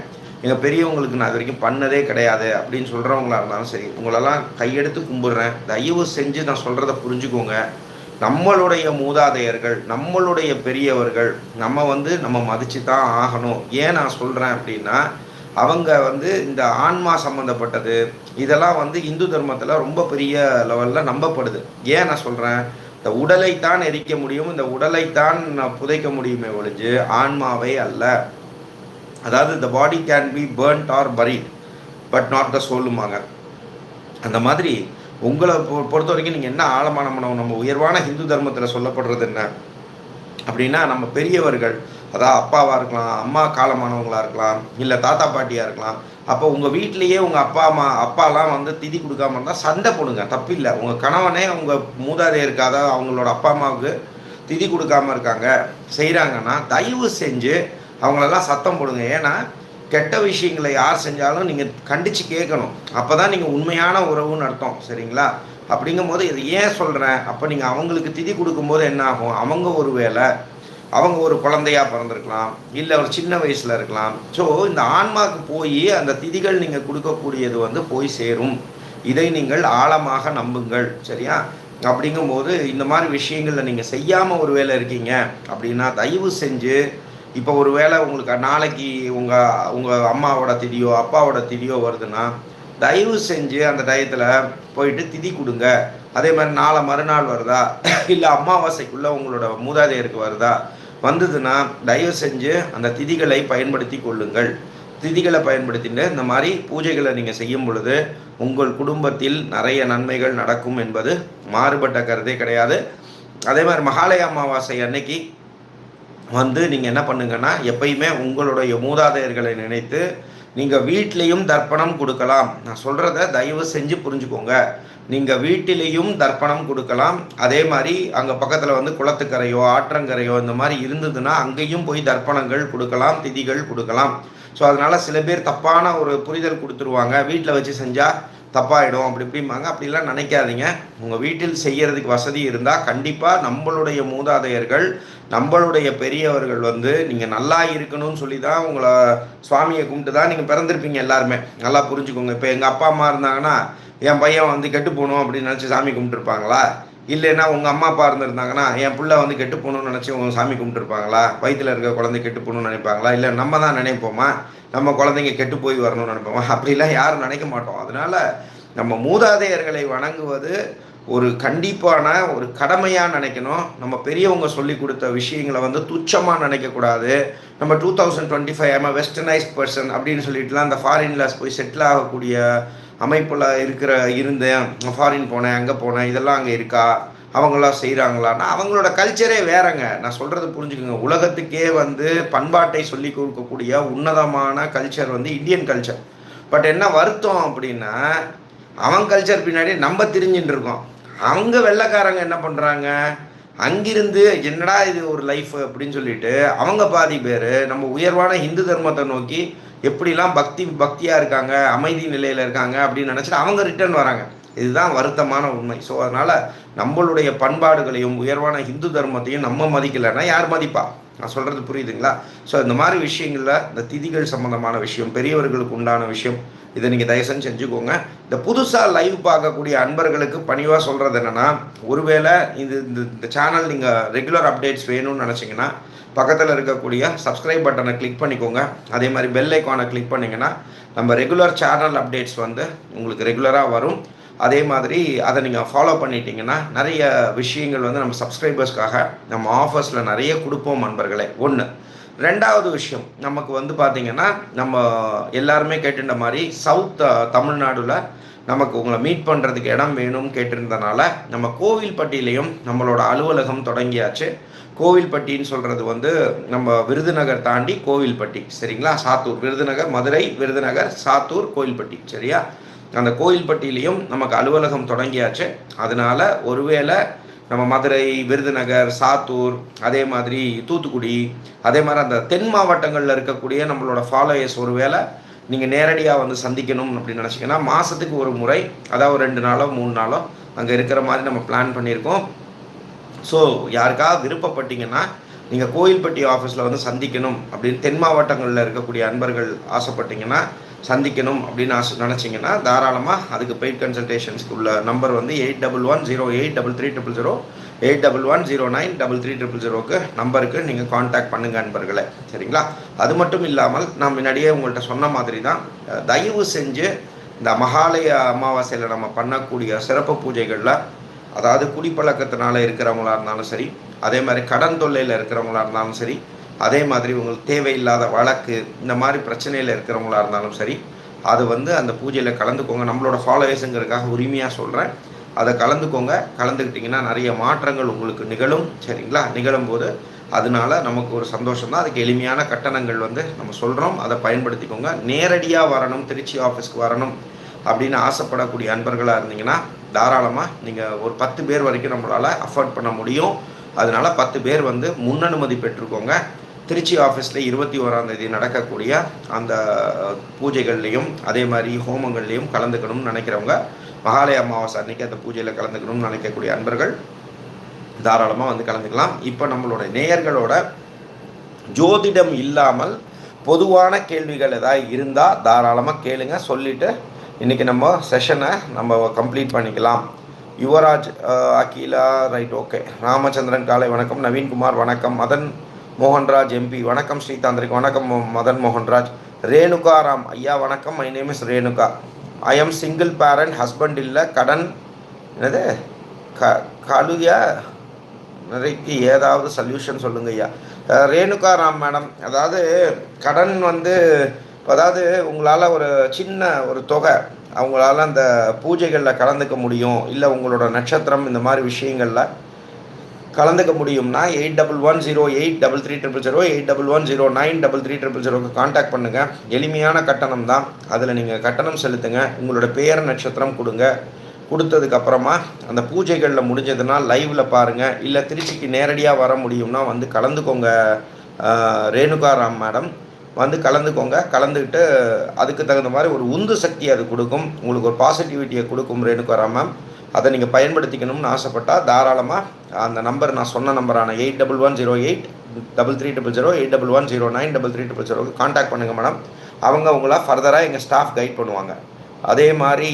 எங்கள் பெரியவங்களுக்கு நான் இது வரைக்கும் பண்ணதே கிடையாது அப்படின்னு சொல்கிறவங்களா இருந்தாலும் சரி உங்களெல்லாம் கையெடுத்து கும்பிட்றேன். தயவு செஞ்சு நான் சொல்கிறத புரிஞ்சுக்கோங்க. நம்மளுடைய மூதாதையர்கள் நம்மளுடைய பெரியவர்கள் நம்ம வந்து நம்ம மதித்து தான் ஆகணும். ஏன் நான் சொல்கிறேன் அப்படின்னா அவங்க வந்து இந்த ஆன்மா சம்மந்தப்பட்டது இதெல்லாம் வந்து இந்து தர்மத்தில் ரொம்ப பெரிய லெவலில் நம்பப்படுது. ஏன் நான் சொல்கிறேன் இந்த உடலைத்தான் எரிக்க முடியும் இந்த உடலைத்தான் புதைக்க முடியுமே ஒழிஞ்சு ஆன்மாவை அல்ல. அதாவது இந்த body can be burnt or buried but not the சோலுமாங்க அந்த மாதிரி உங்களை பொறுத்த வரைக்கும் நீங்கள் என்ன ஆழமான மனம் நம்ம உயர்வான ஹிந்து தர்மத்தில் சொல்லப்படுறது என்ன? அப்படின்னா நம்ம பெரியவர்கள் அதாவது அப்பாவாக இருக்கலாம் அம்மா காலமானவங்களாக இருக்கலாம் இல்லை தாத்தா பாட்டியாக இருக்கலாம் அப்போ உங்கள் வீட்லேயே உங்கள் அப்பா அம்மா அப்பாலாம் வந்து திதி கொடுக்காம இருந்தால் சண்டை போடுங்க தப்பில்லை. உங்கள் கணவனே உங்கள் மூதாதையருக்கு அதாவது அவங்களோட அப்பா அம்மாவுக்கு திதி கொடுக்காம இருக்காங்க செய்கிறாங்கன்னா தயவு செஞ்சு அவங்களெல்லாம் சத்தம் போடுங்க. ஏன்னா கெட்ட விஷயங்களை யார் செஞ்சாலும் நீங்கள் கண்டித்து கேட்கணும். அப்போ தான் நீங்கள் உண்மையான உறவுன்னு அர்த்தம் சரிங்களா? அப்படிங்கும் போது இதை ஏன் சொல்கிறேன் அப்போ நீங்கள் அவங்களுக்கு திதி கொடுக்கும்போது என்ன ஆகும்? அவங்க ஒரு வேலை அவங்க ஒரு குழந்தையா பிறந்திருக்கலாம் இல்லை ஒரு சின்ன வயசில் இருக்கலாம். ஸோ இந்த ஆன்மாவுக்கு போய் அந்த திதிகள் நீங்கள் கொடுக்கக்கூடியது வந்து போய் சேரும். இதை நீங்கள் ஆழமாக நம்புங்கள் சரியா? அப்படிங்கும்போது இந்த மாதிரி விஷயங்களில் நீங்கள் செய்யாமல் ஒரு வேலை இருக்கீங்க அப்படின்னா தயவு செஞ்சு இப்போ ஒரு வேளை உங்களுக்கு நாளைக்கு உங்கள் உங்கள் அம்மாவோட திதியோ அப்பாவோட திதியோ வருதுன்னா தயவு செஞ்சு அந்த டயத்தில் போயிட்டு திதி கொடுங்க. அதே மாதிரி நாளை மறுநாள் வருதா? இல்லை அமாவாசைக்குள்ளே உங்களோட மூதாதையருக்கு வருதா? வந்ததுன்னா தயவு செஞ்சு அந்த திதிகளை பயன்படுத்தி கொள்ளுங்கள். திதிகளை பயன்படுத்திட்டு இந்த மாதிரி பூஜைகளை நீங்கள் செய்யும் பொழுது உங்கள் குடும்பத்தில் நிறைய நன்மைகள் நடக்கும் என்பது மாறுபட்ட கருதே கிடையாது. அதே மாதிரி மகாலய அமாவாசை அன்னைக்கு வந்து நீங்கள் என்ன பண்ணுங்கன்னா எப்பயுமே உங்களுடைய மூதாதையர்களை நினைத்து நீங்கள் வீட்லேயும் தர்ப்பணம் கொடுக்கலாம். நான் சொல்கிறத தயவு செஞ்சு புரிஞ்சுக்கோங்க. நீங்கள் வீட்டிலையும் தர்ப்பணம் கொடுக்கலாம். அதே மாதிரி அங்கே பக்கத்தில் வந்து குளத்துக்கரையோ ஆற்றங்கரையோ இந்த மாதிரி இருந்ததுன்னா அங்கேயும் போய் தர்ப்பணங்கள் கொடுக்கலாம் திதிகள் கொடுக்கலாம். ஸோ அதனால் சில பேர் தப்பான ஒரு புரிதல் கொடுத்துருவாங்க. வீட்டில் வச்சு செஞ்சால் தப்பாயிடும். அப்படி இப்படிம்பாங்க. அப்படிலாம் நினைக்காதீங்க. உங்கள் வீட்டில் செய்கிறதுக்கு வசதி இருந்தால் கண்டிப்பாக நம்மளுடைய மூதாதையர்கள் நம்மளுடைய பெரியவர்கள் வந்து நீங்கள் நல்லா இருக்கணும்னு சொல்லி தான் உங்களை சுவாமியை கும்பிட்டு தான் நீங்கள் பிறந்திருப்பீங்க எல்லாருமே. நல்லா புரிஞ்சுக்கோங்க. இப்போ எங்கள் அப்பா அம்மா இருந்தாங்கன்னா என் பையன் வந்து கெட்டு போகணும் அப்படின்னு நினச்சி சாமி கும்பிட்டுருப்பாங்களா? இல்லைன்னா உங்கள் அம்மா அப்பா இருந்திருந்தாங்கன்னா என் பிள்ளை வந்து கெட்டு போகணும்னு நினச்சி உங்க சாமி கும்பிட்டுருப்பாங்களா? வயிற்றில் இருக்க குழந்தை கெட்டு போகணும்னு நினைப்பாங்களா? இல்லை நம்ம தான் நினைப்போமா? நம்ம குழந்தைங்க கெட்டு போய் வரணும்னு நினைப்போமா? அப்படிலாம் யாரும் நினைக்க மாட்டோம். அதனால நம்ம மூதாதையர்களை வணங்குவது ஒரு கண்டிப்பான ஒரு கடமையாக நினைக்கணும். நம்ம பெரியவங்க சொல்லி கொடுத்த விஷயங்களை வந்து துச்சமாக நினைக்கக்கூடாது நம்ம two thousand twenty five I'm westernised person அப்படின்னு சொல்லிட்டுலாம் அந்த ஃபாரின்ல போய் செட்டில் ஆகக்கூடிய அமைப்பில் இருக்கிற இருந்தேன். ஃபாரின் போனேன் அங்கே போனேன் இதெல்லாம் அங்கே இருக்கா? அவங்களாம் செய்கிறாங்களான்னா அவங்களோட கல்ச்சரே வேறங்க. நான் சொல்கிறது புரிஞ்சுக்கோங்க. உலகத்துக்கே வந்து பண்பாட்டை சொல்லி கொடுக்கக்கூடிய உன்னதமான கல்ச்சர் வந்து இந்தியன் கல்ச்சர் பட் என்ன வருத்தம் அப்படின்னா அவன் கல்ச்சர் பின்னாடி நம்ம தெரிஞ்சுட்டு இருக்கோம். அவங்க வெள்ளைக்காரங்க என்ன பண்ணுறாங்க அங்கிருந்து என்னடா இது ஒரு லைஃப் அப்படின்னு சொல்லிட்டு அவங்க பாதி பேர் நம்ம உயர்வான இந்து தர்மத்தை நோக்கி எப்படிலாம் பக்தி பக்தியாக இருக்காங்க அமைதி நிலையில் இருக்காங்க அப்படின்னு நினச்சிட்டு அவங்க ரிட்டர்ன் வராங்க. இதுதான் வருத்தமான உண்மை. ஸோ அதனால் நம்மளுடைய பண்பாடுகளையும் உயர்வான ஹிந்து தர்மத்தையும் நம்ம மதிக்கலைன்னா யார் மதிப்பா? நான் சொல்கிறது புரியுதுங்களா? ஸோ இந்த மாதிரி விஷயங்களில் இந்த திதிகள் சம்மந்தமான விஷயம் பெரியவர்களுக்கு உண்டான விஷயம் இதை நீங்கள் தயவுசெஞ்சு செஞ்சுக்கோங்க. இந்த புதுசாக லைவ் பார்க்கக்கூடிய அன்பர்களுக்கு பணிவாக சொல்கிறது என்னென்னா ஒருவேளை இது இந்த இந்த சேனல் நீங்கள் ரெகுலர் அப்டேட்ஸ் வேணும்னு நினச்சிங்கன்னா பக்கத்தில் இருக்கக்கூடிய சப்ஸ்கிரைப் பட்டனை கிளிக் பண்ணிக்கோங்க. அதே மாதிரி பெல் ஐக்கானை கிளிக் பண்ணிங்கன்னா நம்ம ரெகுலர் சேனல் அப்டேட்ஸ் வந்து உங்களுக்கு ரெகுலராக வரும். அதே மாதிரி அதை நீங்கள் ஃபாலோ பண்ணிட்டீங்கன்னா நிறைய விஷயங்கள் வந்து நம்ம சப்ஸ்கிரைபர்ஸ்க்காக நம்ம ஆஃபர்ஸில் நிறைய கொடுப்போம் நண்பர்களே. ஒன்று ரெண்டாவது விஷயம் நமக்கு வந்து பார்த்திங்கன்னா நம்ம எல்லாருமே கேட்டுட்ட மாதிரி சவுத் தமிழ்நாடுல நமக்கு உங்களை மீட் பண்ணுறதுக்கு இடம் வேணும்னு கேட்டிருந்தனால நம்ம கோவில்பட்டியிலையும் நம்மளோட அலுவலகம் தொடங்கியாச்சு. கோவில்பட்டின்னு சொல்கிறது வந்து நம்ம விருதுநகர் தாண்டி கோவில்பட்டி சரிங்களா? சாத்தூர். விருதுநகர் மதுரை விருதுநகர் சாத்தூர் கோவில்பட்டி சரியா? அந்த கோயில்பட்டியிலையும் நமக்கு அலுவலகம் தொடங்கியாச்சு. அதனால ஒருவேளை நம்ம மதுரை விருதுநகர் சாத்தூர் அதே மாதிரி தூத்துக்குடி அதே மாதிரி அந்த தென் மாவட்டங்களில் இருக்கக்கூடிய நம்மளோட ஃபாலோயர்ஸ் ஒருவேளை நீங்கள் நேரடியாக வந்து சந்திக்கணும் அப்படின்னு நினச்சிங்கன்னா மாதத்துக்கு ஒரு முறை அதாவது ரெண்டு நாளோ மூணு நாளோ அங்கே இருக்கிற மாதிரி நம்ம பிளான் பண்ணியிருக்கோம். ஸோ யாருக்காக விருப்பப்பட்டீங்கன்னா நீங்கள் கோயில்பட்டி ஆஃபீஸில் வந்து சந்திக்கணும் அப்படின்னு தென் மாவட்டங்களில் இருக்கக்கூடிய அன்பர்கள் ஆசைப்பட்டீங்கன்னா சந்திக்கணும் அப்படின்னு ஆசை நினச்சிங்கன்னா தாராளமாக அதுக்கு பெய்ட் கன்சல்டேஷன்ஸ்க்கு உள்ள நம்பர் வந்து eight double one zero eight double three triple zero eight double one zero nine double three triple ஜீரோக்கு நம்பருக்கு நீங்கள் காண்டாக்ட் பண்ணுங்கள் நண்பர்களை சரிங்களா? அது மட்டும் இல்லாமல் நான் முன்னாடியே உங்கள்கிட்ட சொன்ன மாதிரி தான் தயவு செஞ்சு இந்த மகாலய அமாவாசையில் நம்ம பண்ணக்கூடிய சிறப்பு பூஜைகளில் அதாவது குடிப்பழக்கத்தினால இருக்கிறவங்களா இருந்தாலும் சரி அதே மாதிரி கடன் தொல்லையில் இருக்கிறவங்களா இருந்தாலும் சரி அதே மாதிரி உங்களுக்கு தேவையில்லாத வழக்கு இந்த மாதிரி பிரச்சனையில் இருக்கிறவங்களா இருந்தாலும் சரி அது வந்து அந்த பூஜையில் கலந்துக்கோங்க. நம்மளோட ஃபாலோவேர்ஸுங்கிறதுக்காக உரிமையாக சொல்கிறேன் அதை கலந்துக்கோங்க. கலந்துக்கிட்டிங்கன்னா நிறைய மாற்றங்கள் உங்களுக்கு நிகழும். சரிங்களா? நிகழும் போது அதனால நமக்கு ஒரு சந்தோஷம் தான். அதுக்கு எளிமையான கட்டணங்கள் வந்து நம்ம சொல்கிறோம் அதை பயன்படுத்திக்கோங்க. நேரடியாக வரணும். திருச்சி ஆஃபீஸ்க்கு வரணும். அப்படின்னு ஆசைப்படக்கூடிய அன்பர்களாக இருந்தீங்கன்னா தாராளமாக நீங்கள் ஒரு பத்து பேர் வரைக்கும் நம்மளால் அஃபோர்ட் பண்ண முடியும். அதனால பத்து பேர் வந்து முன்னனுமதி பெற்றுக்கோங்க. திருச்சி ஆஃபீஸில் இருபத்தி ஓராம் தேதி நடக்கக்கூடிய அந்த பூஜைகள்லையும் அதே மாதிரி ஹோமங்கள்லையும் கலந்துக்கணும்னு நினைக்கிறவங்க மகாலய அமாவாசை அன்னைக்கு அந்த பூஜையில் கலந்துக்கணும்னு நினைக்கக்கூடிய அன்பர்கள் தாராளமாக வந்து கலந்துக்கலாம். இப்போ நம்மளோட நேயர்களோட ஜோதிடம் இல்லாமல் பொதுவான கேள்விகள் ஏதாவது இருந்தால் தாராளமாக கேளுங்க. சொல்லிவிட்டு இன்றைக்கி நம்ம செஷனை நம்ம கம்ப்ளீட் பண்ணிக்கலாம். யுவராஜ் அகிலா ரைட் ஓகே ராமச்சந்திரன் காலை வணக்கம். நவீன்குமார் வணக்கம். மதன் மோகன்ராஜ் எம்பி வணக்கம் ஸ்ரீதாந்திரிக் வணக்கம் மதன் மோகன்ராஜ். ரேணுகா ராம். ஐயா வணக்கம். My name is Renuka. I am single parent husband இல்லை கடன் என்னது? க கழுயா நிறைக்கு ஏதாவது சொல்யூஷன் சொல்லுங்க ஐயா. ரேணுகா ராம் மேடம் அதாவது கடன் வந்து அதாவது உங்களால் ஒரு சின்ன ஒரு தொகை அவங்களால அந்த பூஜைகளில் கலந்துக்க முடியும் இல்லை உங்களோட நட்சத்திரம் இந்த மாதிரி விஷயங்களில் கலந்துக்க முடியும்னா eight double one zero eight double three triple zero eight double one zero nine double three triple ஜீரோக்கு காண்டாக்ட் பண்ணுங்கள் எளிமையான கட்டணம் தான் அதில் நீங்கள் கட்டணம் செலுத்துங்க. உங்களோட பேர் நட்சத்திரம் கொடுங்க. கொடுத்ததுக்கப்புறமா அந்த பூஜைகளில் முடிஞ்சதுன்னா லைவில் பாருங்கள் இல்லை திருச்சிக்கு நேரடியாக வர முடியும்னா வந்து கலந்துக்கோங்க. ரேணுகாராம் மேடம். வந்து கலந்துக்கோங்க. கலந்துக்கிட்டு அதுக்கு தகுந்த மாதிரி ஒரு உந்து சக்தி அது கொடுக்கும். உங்களுக்கு ஒரு பாசிட்டிவிட்டியை கொடுக்கும் ரேணுகாராம் மேம். அதை நீங்கள் பயன்படுத்திக்கணும்னு ஆசைப்பட்டால் தாராளமாக அந்த நம்பர் நான் சொன்ன நம்பரான eight double one zero eight double three double zero eight double one zero nine double three double ஜீரோக்கு காண்டாக்ட் பண்ணுங்கள் மேடம் அவங்க உங்களை ஃபர்தராக எங்கள் ஸ்டாஃப் கைட் பண்ணுவாங்க. அதே மாதிரி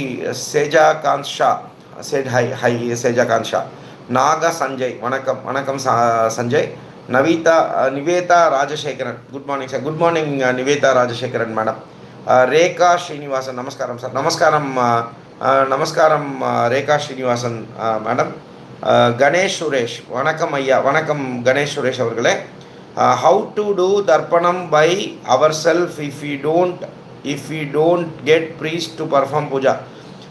Seja Kanth Shah chat hi hi Seja Kanth Shah Naga Sanjay வணக்கம் வணக்கம் Sanjay. Navitha Nivetha Rajasekaran good morning sir good morning Nivetha Rajasekaran madam Rekha Srinivasan நமஸ்காரம் சார் நமஸ்காரம் நமஸ்காரம் ரேகா ஸ்ரீனிவாசன் மேடம். கணேஷ் சுரேஷ் வணக்கம் ஐயா வணக்கம் கணேஷ் சுரேஷ் அவர்களே. How to do tharpanam by our self if you don't if you don't get priest to perform puja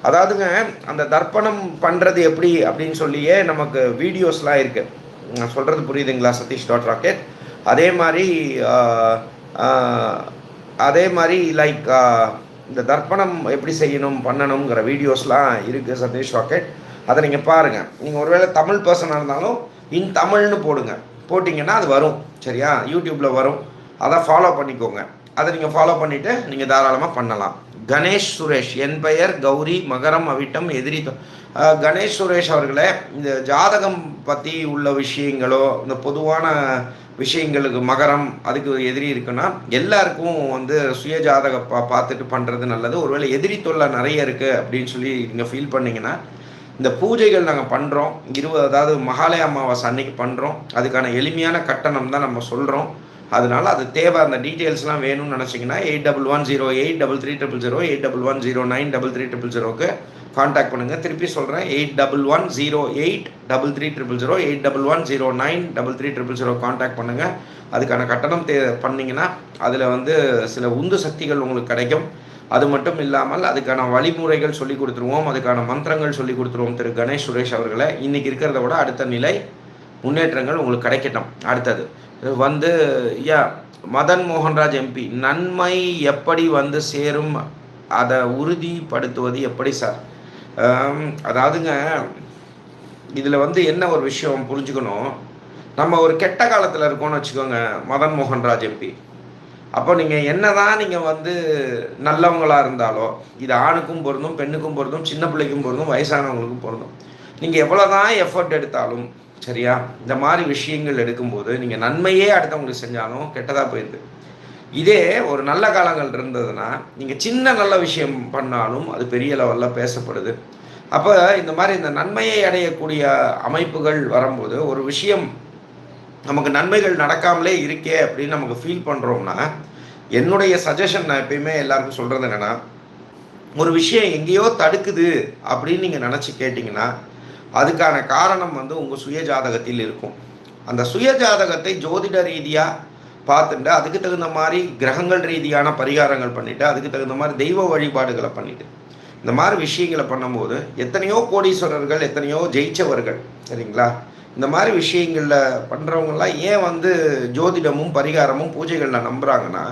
அதாவதுங்க அந்த தர்ப்பணம் பண்ணுறது எப்படி அப்படின்னு சொல்லியே நமக்கு வீடியோஸ்லாம் இருக்குது நான் சொல்கிறது புரியுதுங்களா சதீஷ் டாட் ராக்கெட் அதே மாதிரி அதே மாதிரி லைக் இந்த தர்ப்பணம் எப்படி செய்யணும் பண்ணணுங்கிற வீடியோஸ்லாம் இருக்குது சதீஷ் ராக்கெட் அதை நீங்கள் பாருங்கள் நீங்கள் ஒருவேளை தமிழ் பர்சனாக இருந்தாலும் இன் தமிழ்னு போடுங்க. போட்டிங்கன்னா அது வரும். சரியா? யூடியூப்பில் வரும். அதை ஃபாலோ பண்ணிக்கோங்க. அதை நீங்கள் ஃபாலோ பண்ணிவிட்டு நீங்கள் தாராளமாக பண்ணலாம். கணேஷ் சுரேஷ் என் பெயர் கௌரி மகரம் அவிட்டம் எதிரி கணேஷ் சுரேஷ் அவர்களே இந்த ஜாதகம் பற்றி உள்ள விஷயங்களோ இந்த பொதுவான விஷயங்களுக்கு மகரம் அதுக்கு எதிரி இருக்குன்னா எல்லாருக்கும் வந்து சுய ஜாதக பா பார்த்துட்டு பண்ணுறது நல்லது. ஒருவேளை எதிரி தொல்லை நிறைய இருக்குது அப்படின்னு சொல்லி நீங்கள் ஃபீல் பண்ணிங்கன்னா இந்த பூஜைகள் நாங்கள் பண்ணுறோம் இருபது அதாவது மகாலய அமாவாசை அன்னைக்கு பண்ணுறோம் அதுக்கான எளிமையான கட்டணம் தான் நம்ம சொல்கிறோம் அதனால அது தேவை. அந்த டீட்டெயில்ஸ்லாம் வேணும்னு நினச்சிங்கன்னா eight double one zero eight double three triple zero eight double one zero nine double three triple ஜீரோக்கு காண்டாக்ட் பண்ணுங்கள் திருப்பி சொல்கிறேன் eight double one zero eight double three triple zero eight double one zero nine double three triple zero contact பண்ணுங்கள் அதுக்கான கட்டணம் தே பண்ணிங்கன்னா அதில் வந்து சில உந்து சக்திகள் உங்களுக்கு கிடைக்கும். அது மட்டும் இல்லாமல் அதுக்கான வழிமுறைகள் சொல்லி கொடுத்துருவோம். அதுக்கான மந்திரங்கள் சொல்லி கொடுத்துருவோம் திரு கணேஷ் சுரேஷ் அவர்களை. இன்றைக்கி இருக்கிறத விட அடுத்த நிலை முன்னேற்றங்கள் உங்களுக்கு கிடைக்கட்டும். அடுத்தது வந்து யா மதன் மோகன்ராஜ் எம்பி நன்மை எப்படி வந்து சேரும்? அதை உறுதிப்படுத்துவது எப்படி சார்? அதாவதுங்க இதில் வந்து என்ன ஒரு விஷயம் புரிஞ்சுக்கணும்? நம்ம ஒரு கெட்ட காலத்தில் இருக்கோம்னு வச்சுக்கோங்க மதன் மோகன்ராஜ் எம்பி. அப்போ நீங்கள் என்ன தான் நீங்கள் வந்து நல்லவங்களாக இருந்தாலோ இது ஆணுக்கும் பொருந்தும் பெண்ணுக்கும் பொருந்தும் சின்ன பிள்ளைக்கும் பொருந்தும் வயசானவங்களுக்கும் பொருந்தும். நீங்கள் எவ்வளோ தான் எஃபர்ட் எடுத்தாலும் சரியா? இந்த மாதிரி விஷயங்கள் எடுக்கும்போது நீங்கள் நன்மையே அடுத்தவங்களுக்கு செஞ்சாலும் கெட்டதாக போயிடுது இதே ஒரு நல்ல காலங்கள் இருந்ததுன்னா நீங்கள் சின்ன நல்ல விஷயம் பண்ணாலும் அது பெரிய லெவலில் பேசப்படுது. அப்போ இந்த மாதிரி இந்த நன்மையை அடையக்கூடிய அமைப்புகள் வரும்போது ஒரு விஷயம் நமக்கு நன்மைகள் நடக்காமலே இருக்கே அப்படின்னு நமக்கு ஃபீல் பண்ணுறோம்னா என்னுடைய சஜஷன் நான் எப்பயுமே எல்லாருக்கும் சொல்கிறது என்னென்னா ஒரு விஷயம் எங்கேயோ தடுக்குது அப்படின்னு நீங்கள் நினச்சி கேட்டிங்கன்னா அதுக்கான காரணம் வந்து உங்கள் சுய ஜாதகத்தில் இருக்கும். அந்த சுய ஜாதகத்தை ஜோதிட ரீதியாக பார்த்துட்டு அதுக்கு தகுந்த மாதிரி கிரகங்கள் ரீதியான பரிகாரங்கள் பண்ணிவிட்டு அதுக்கு தகுந்த மாதிரி தெய்வ வழிபாடுகளை பண்ணிவிட்டு இந்த மாதிரி விஷயங்களை பண்ணும்போது எத்தனையோ கோடீஸ்வரர்கள் எத்தனையோ ஜெயிச்சவர்கள் சரிங்களா? இந்த மாதிரி விஷயங்களில் பண்ணுறவங்களாம் ஏன் வந்து ஜோதிடமும் பரிகாரமும் பூஜைகளில் நம்புகிறாங்கன்னா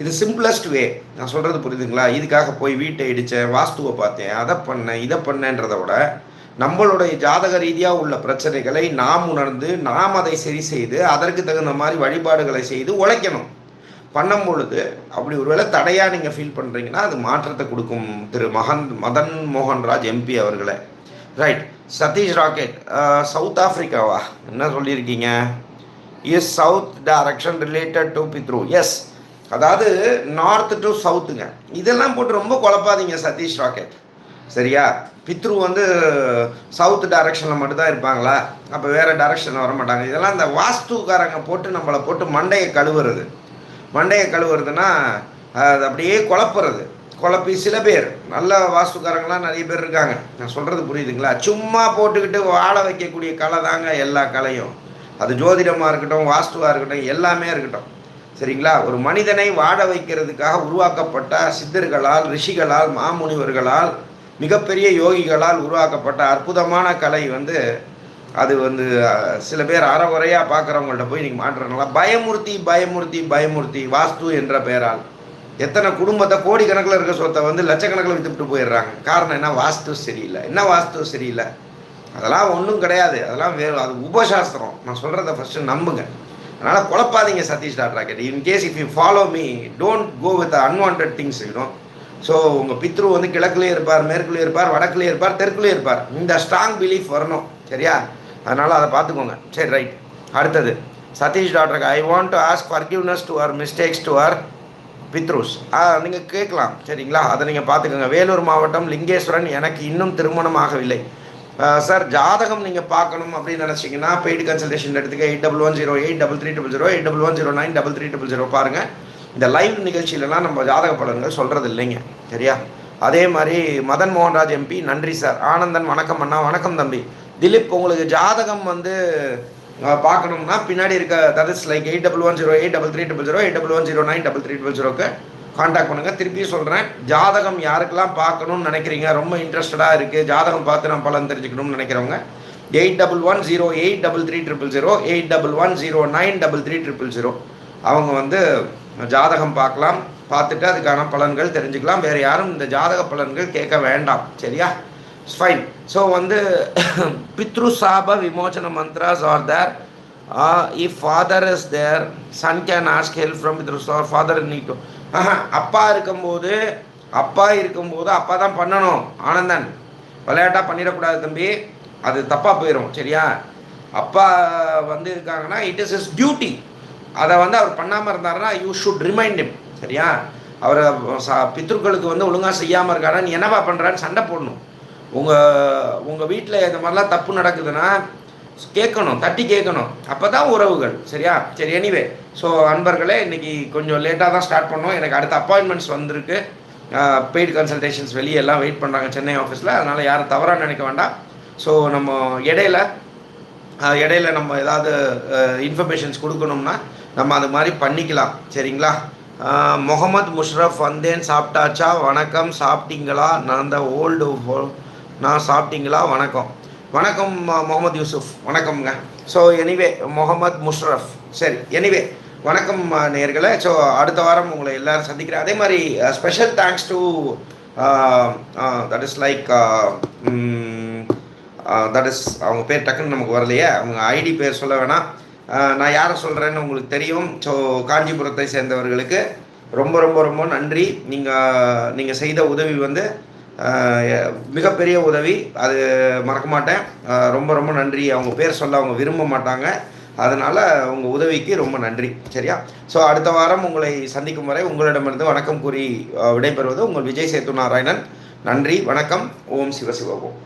இது சிம்பிளஸ்ட் வே நான் சொல்கிறது புரியுதுங்களா? இதுக்காக போய் வீட்டை இடித்தேன் வாஸ்துவை பார்த்தேன் அதை பண்ணேன் இதை பண்ணேன்றதை விட நம்மளுடைய ஜாதக ரீதியாக உள்ள பிரச்சனைகளை நாம் உணர்ந்து நாம் அதை சரி செய்து அதற்கு தகுந்த மாதிரி வழிபாடுகளை செய்து உழைக்கணும். பண்ணும் பொழுது அப்படி ஒருவேளை தடையாக நீங்கள் ஃபீல் பண்ணுறீங்கன்னா அது மாற்றத்தை கொடுக்கும். திரு மகன் மதன் மோகன்ராஜ் எம்பி அவர்களை. Right Satish rocket. சவுத் ஆஃப்ரிக்காவா என்ன சொல்லியிருக்கீங்க? Is south direction related to pitru yes அதாவது நார்த் டு சவுத்துங்க இதெல்லாம் போட்டு ரொம்ப குழப்பாதீங்க சதீஷ் ராக்கெட். சரியா? பித்ரு வந்து சவுத் டைரக்ஷனில் மட்டும்தான் இருப்பாங்களா? அப்போ வேறு டைரக்ஷன் வர மாட்டாங்க இதெல்லாம் அந்த வாஸ்துக்காரங்க போட்டு நம்மளை போட்டு மண்டையை கழுவுறது. மண்டையை கழுவுறதுன்னா அது அப்படியே குழப்புறது. குழப்பி சில பேர். நல்ல வாஸ்துக்காரங்களாம் நிறைய பேர் இருக்காங்க. நான் சொல்கிறது புரியுதுங்களா? சும்மா போட்டுக்கிட்டு வாழ வைக்கக்கூடிய கலை தாங்க எல்லா கலையும். அது ஜோதிடமாக இருக்கட்டும் வாஸ்துவாக இருக்கட்டும் எல்லாமே இருக்கட்டும். சரிங்களா? ஒரு மனிதனை வாழ வைக்கிறதுக்காக உருவாக்கப்பட்ட சித்தர்களால் ரிஷிகளால் மாமுனிவர்களால் மிகப்பெரிய யோகிகளால் உருவாக்கப்பட்ட அற்புதமான கலை வந்து அது வந்து சில பேர் அறகுறையாக பார்க்குறவங்கள்ட்ட போய் நீங்கள் மாற்றுறாங்களா பயமூர்த்தி பயமூர்த்தி பயமூர்த்தி வாஸ்து என்ற பெயரால் எத்தனை குடும்பத்தை கோடிக்கணக்கில் இருக்க சொத்தை வந்து லட்சக்கணக்கில் வித்துட்டு போயிடுறாங்க. காரணம் என்ன? வாஸ்து சரியில்லை. என்ன வாஸ்து சரியில்லை? அதெல்லாம் ஒன்றும் கிடையாது. அதெல்லாம் வேறு அது உபசாஸ்திரம். நான் சொல்கிறத ஃபஸ்ட்டு நம்புங்க. அதனால் குழப்பாதீங்க சதீஷ் டாட் கேட்டு. In case if you follow me don't go with unwanted things you know so உங்கள் பித்ரு வந்து கிழக்குலேயே இருப்பார் மேற்குலேயே இருப்பார் வடக்குலேயே இருப்பார் தெற்குலேயே இருப்பார். இந்த ஸ்ட்ராங் பிலீஃப் வரணும் சரியா? அதனால் அதை பார்த்துக்கோங்க. சரி ரைட் அடுத்தது சதீஷ் டாக்டருக்கு I want to ask forgiveness to our mistakes to our pitrus. நீங்கள் கேட்கலாம் சரிங்களா? அதை நீங்கள் பார்த்துக்கோங்க. வேலூர் மாவட்டம் லிங்கேஸ்வரன் எனக்கு இன்னும் திருமணம் ஆகவில்லை. சார் ஜாதகம் நீங்கள் பார்க்கணும் அப்படின்னு நினச்சிங்கன்னா பெய்டு கன்சல்டேஷன் எடுத்துக்க eight double one zero eight double three double zero eight double one zero nine double three double zero பாருங்கள் இந்த லைவ் நிகழ்ச்சியிலலாம் நம்ம ஜாதக பலன்கள் சொல்கிறது இல்லைங்க சரியா? அதே மாதிரி மதன் மோகன்ராஜ் எம்பி நன்றி சார் ஆனந்தன் வணக்கம் அண்ணா. வணக்கம் தம்பி. திலீப் உங்களுக்கு ஜாதகம் வந்து பார்க்கணும்னா பின்னாடி இருக்க that is like eight double one zero eight double three double zero eight double one zero nine double three double ஜீரோக்கு காண்டாக்ட் பண்ணுங்கள் திருப்பியும் சொல்கிறேன் ஜாதகம் யாருக்கெல்லாம் பார்க்கணும்னு நினைக்கிறீங்க? ரொம்ப இன்ட்ரெஸ்டடாக இருக்குது ஜாதகம் பார்த்து நான் பலன் தெரிஞ்சுக்கணும்னு நினைக்கிறவங்க eight double one zero eight double three triple zero eight double one zero nine double three triple zero அவங்க வந்து ஜாதகம் பார்க்கலாம் பார்த்துட்டு அதுக்கான பலன்கள் தெரிஞ்சுக்கலாம். வேறு யாரும் இந்த ஜாதக பலன்கள் கேட்க வேண்டாம். சரியா? ஃபைன் ஸோ வந்து பித்ரு சாப விமோச்சன mantras are there if father is there son can ask help from pitru are father need அப்பா இருக்கும்போது அப்பா இருக்கும்போது அப்பா தான் பண்ணணும். ஆனந்தன். விளையாட்டாக பண்ணிடக்கூடாது தம்பி. அது தப்பாக போயிடும் சரியா? அப்பா வந்து இருக்காங்கன்னா இட் இஸ் இஸ் டியூட்டி அதை வந்து அவர் பண்ணாமல் இருந்தாருன்னா யூ ஷுட் ரிமைண்ட் இம் சரியா? அவரை பித்ருக்களுக்கு வந்து ஒழுங்காக செய்யாமல் இருக்காரா? நீ என்னப்பா பண்ணுறான்னு சண்டை போடணும். உங்கள் உங்கள் வீட்டில் இந்த மாதிரிலாம் தப்பு நடக்குதுன்னா கேட்கணும் தட்டி கேட்கணும். அப்போ தான் உறவுகள். சரியா? சரி எனிவே ஸோ அன்பர்களே இன்றைக்கி கொஞ்சம் லேட்டாக தான் ஸ்டார்ட் பண்ணோம். எனக்கு அடுத்த அப்பாயின்மெண்ட்ஸ் வந்திருக்கு. பெய்டு கன்சல்டேஷன்ஸ் வெளியே எல்லாம் வெயிட் பண்ணுறாங்க சென்னை ஆஃபீஸில் அதனால் யாரும் தவறாக நினைக்க வேண்டாம். ஸோ நம்ம இடையில இடையில நம்ம ஏதாவது இன்ஃபர்மேஷன்ஸ் கொடுக்கணும்னா நம்ம அது மாதிரி பண்ணிக்கலாம். சரிங்களா? முகமது முஷ்ரஃப் வந்தேன் சாப்பிட்டாச்சா? வணக்கம் சாப்பிட்டீங்களா? நான் அந்த ஓல்டு நான் சாப்பிட்டீங்களா? வணக்கம். வணக்கம் முகமது யூசுஃப் வணக்கம்ங்க. ஸோ எனிவே முகமது முஷ்ரஃப் சரி எனிவே வணக்கம் நேர்களை ஸோ அடுத்த வாரம் உங்களை எல்லோரும் சந்திக்கிறேன். அதே மாதிரி special thanks to that is like that is அவங்க பேர் டக்குன்னு நமக்கு வரலையே. அவங்க ஐடி பேர் சொல்ல வேணாம். நான் யாரை சொல்கிறேன்னு உங்களுக்கு தெரியும். ஸோ காஞ்சிபுரத்தை சேர்ந்தவர்களுக்கு ரொம்ப ரொம்ப ரொம்ப நன்றி. நீங்கள் நீங்கள் செய்த உதவி வந்து மிகப்பெரிய உதவி. அது மறக்க மாட்டேன். ரொம்ப ரொம்ப நன்றி. அவங்க பேர் சொல்ல அவங்க விரும்ப மாட்டாங்க. அதனால் உங்கள் உதவிக்கு ரொம்ப நன்றி. சரியா? ஸோ அடுத்த வாரம் உங்களை சந்திக்கும் வரை உங்களிடமிருந்து வணக்கம் கூறி விடைபெறுவது உங்கள் விஜய் சேத்து நாராயணன் நன்றி வணக்கம். ஓம் சிவசிவ ஓம்.